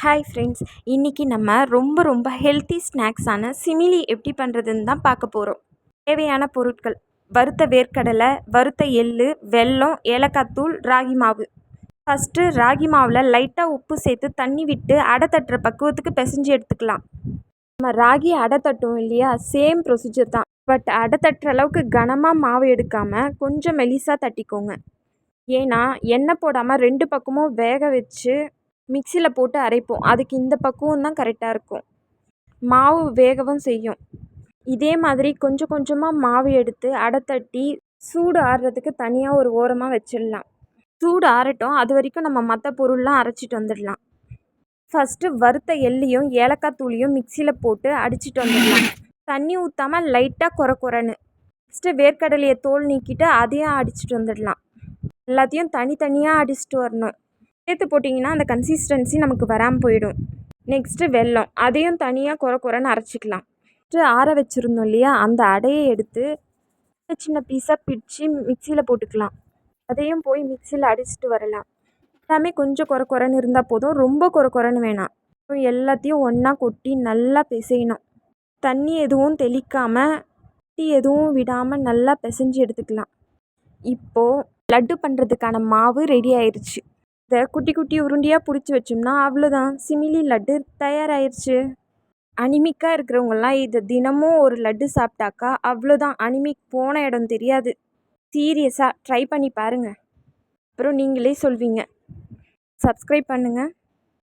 Hi friends இன்றைக்கி நம்ம ரொம்ப ரொம்ப ஹெல்த்தி ஸ்நாக்ஸான சிமிலி எப்படி பண்ணுறதுன்னு தான் பார்க்க போகிறோம் தேவையான பொருட்கள் வறுத்த வேர்க்கடலை வறுத்த எள் வெல்லம் ஏலக்காய் தூள் ராகி மாவு. ஃபஸ்ட்டு ராகி மாவில் லைட்டாக உப்பு சேர்த்து தண்ணி விட்டு அடை தட்டுற பக்குவத்துக்கு பிசைஞ்சு எடுத்துக்கலாம். நம்ம ராகி அடை தட்டுவோம் இல்லையா சேம் ப்ரொசீஜர் தான். பட் அடை தட்டுற அளவுக்கு கனமாக மாவு எடுக்காமல் கொஞ்சம் மெலிசாக தட்டிக்கோங்க. ஏன்னா எண்ணெய் போடாமல் ரெண்டு பக்கமும் வேக வச்சு மிக்சியில் போட்டு அரைப்போம். அதுக்கு இந்த பக்குவம் தான் கரெக்டாக இருக்கும். மாவு வேகவும் செய்யும். இதே மாதிரி கொஞ்சம் கொஞ்சமாக மாவு எடுத்து அடை தட்டி சூடு ஆறுறதுக்கு தனியாக ஒரு ஓரமாக வச்சிடலாம். சூடு ஆறட்டும். அது வரைக்கும் நம்ம மற்ற பொருள்லாம் அரைச்சிட்டு வந்துடலாம். ஃபஸ்ட்டு வறுத்த எள்ளையும் ஏலக்காய் தூளியும் மிக்சியில் போட்டு அடிச்சிட்டு வந்துடலாம். தண்ணி ஊற்றாமல் லைட்டாக குறை குறைன்னு ஃபஸ்ட்டு வேர்க்கடலையை தோல் நீக்கிட்டு அதையும் அடிச்சிட்டு வந்துடலாம். எல்லாத்தையும் தனித்தனியாக அடிச்சிட்டு வரணும். சேர்த்து போட்டிங்கன்னா அந்த கன்சிஸ்டன்சி நமக்கு வராமல் போயிடும். நெக்ஸ்ட்டு வெல்லம். அதையும் தனியாக குறை குறைன்னு அரைச்சிக்கலாம். ஃபஸ்ட்டு ஆற வச்சுருந்தோம் இல்லையா? அந்த அடையை எடுத்து சின்ன சின்ன பீஸாக பிடிச்சி மிக்சியில் போட்டுக்கலாம். அதையும் போய் மிக்சியில் அடிச்சுட்டு வரலாம். எல்லாமே கொஞ்சம் குறை குறைன்னு இருந்தால் போதும். ரொம்ப குறை குறைன்னு வேணாம். எல்லாத்தையும் ஒன்றா கொட்டி நல்லா பிசையணும். தண்ணி எதுவும் தெளிக்காமல் டீ எதுவும் விடாமல் நல்லா பிசைஞ்சு எடுத்துக்கலாம். இப்போது லட்டு பண்ணுறதுக்கான மாவு ரெடி ஆயிடுச்சு இதை குட்டி குட்டி உருண்டையாக பிடிச்சி வச்சோம்னா அவ்வளோதான் சிமிலி லட்டு தயாராகிருச்சு அனிமிக்காக இருக்கிறவங்கெல்லாம் இதை தினமும் ஒரு லட்டு சாப்பிட்டாக்கா அவ்வளோதான் அனிமிக் போன இடம் தெரியாது. சீரியஸாக ட்ரை பண்ணி பாருங்கள் அப்புறம் நீங்களே சொல்வீங்க. சப்ஸ்கிரைப் பண்ணுங்கள்